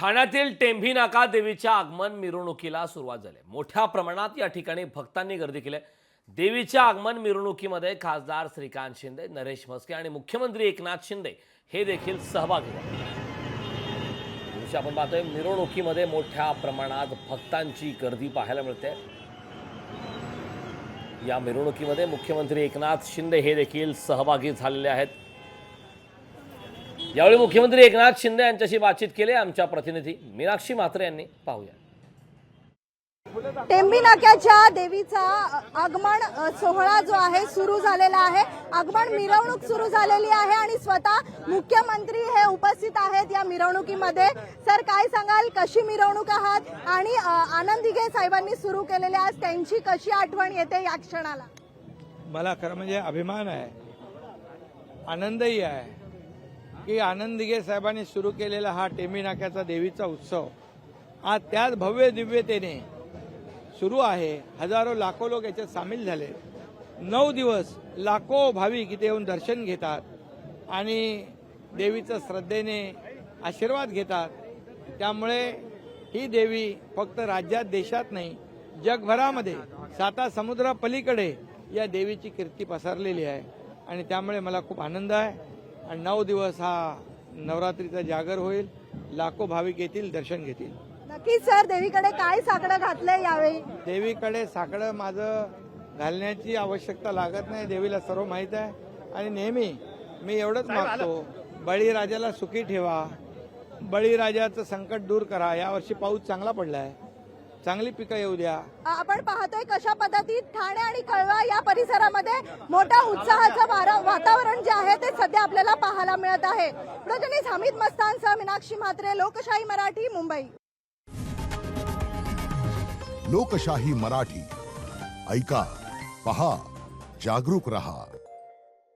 ठाण्यातील टेंभी नाका देवीच्या आगमन मिरवणुकीला सुरुवात झाली. मोठ्या प्रमाणात या ठिकाणी भक्तांनी गर्दी केली. आहे. देवीच्या आगमन मिरवणुकीमध्ये खासदार श्रीकांत शिंदे नरेश म्हस्के आणि मुख्यमंत्री एकनाथ शिंदे हे देखील सहभागी झाले. आपण पाहतोय मिरवणुकीमध्ये मोठ्या प्रमाणात भक्तांची गर्दी पाहायला मिळते. या मिरवणुकीमध्ये मुख्यमंत्री एकनाथ शिंदे हे देखील सहभागी झालेले आहेत. यावेळी मुख्यमंत्री एकनाथ शिंदे यांच्याशी बातचीत केली आमच्या प्रतिनिधी मीनाक्षी म्हात्रे यांनी. पाहूया. टेंबी नाक्याच्या देवीचा आगमन सोहळा जो आहे सुरू झालेला आहे. आगमन मिरवणूक सुरू झालेली आहे आणि स्वतः मुख्यमंत्री हे उपस्थित आहेत या मिरवणुकीमध्ये. सर काय सांगाल? कशी मिरवणूक आहात? आणि आनंद दिघे साहेबांनी सुरू केलेल्या आज त्यांची कशी आठवण येते या क्षणाला? मला खरं म्हणजे अभिमान आहे. आनंदही आहे. की आनंद दिघे साहेबांनी सुरू केलेला हा टेमी नाक्याचा देवीचा उत्सव. आज त्याच भव्य दिव्यतेने सुरू आहे. हजारो लाखो लोक याच्यात सामील झाले. नऊ दिवस लाखो भाविक इथे येऊन दर्शन घेतात आणि देवीचं श्रद्धेने आशीर्वाद घेतात. त्यामुळे ही देवी फक्त राज्यात देशात नाही जगभरामध्ये साता समुद्रापलीकडे या देवीची कीर्ती पसरलेली आहे. आणि त्यामुळे मला खूप आनंद आहे. आणि नऊ दिवस हा नवरात्रीचा जागर होईल. लाखो भाविक येतील दर्शन घेतील. नक्कीच सर. देवीकडे काय साकडं घातलंय यावेळी? देवीकडे साकडं माझं घालण्याची आवश्यकता लागत नाही. देवीला सर्व माहीत आहे. आणि नेहमी मी एवढंच मागतो बळीराजाला सुखी ठेवा. बळीराजाचं संकट दूर करा. यावर्षी पाऊस चांगला पडला आहे चांगली पिकं येऊ द्या. आपण पाहतोय कशा पद्धतीत ठाणे आणि कळवा या परिसरामध्ये मोठ्या उत्साहाचं वारा- वातावरण जे आहे ते सध्या आपल्याला पाहायला मिळत आहे. प्रजनीस हमीद मस्तानसह मीनाक्षी म्हात्रे लोकशाही मराठी मुंबई. लोकशाही मराठी. ऐका पहा जागरूक रहा.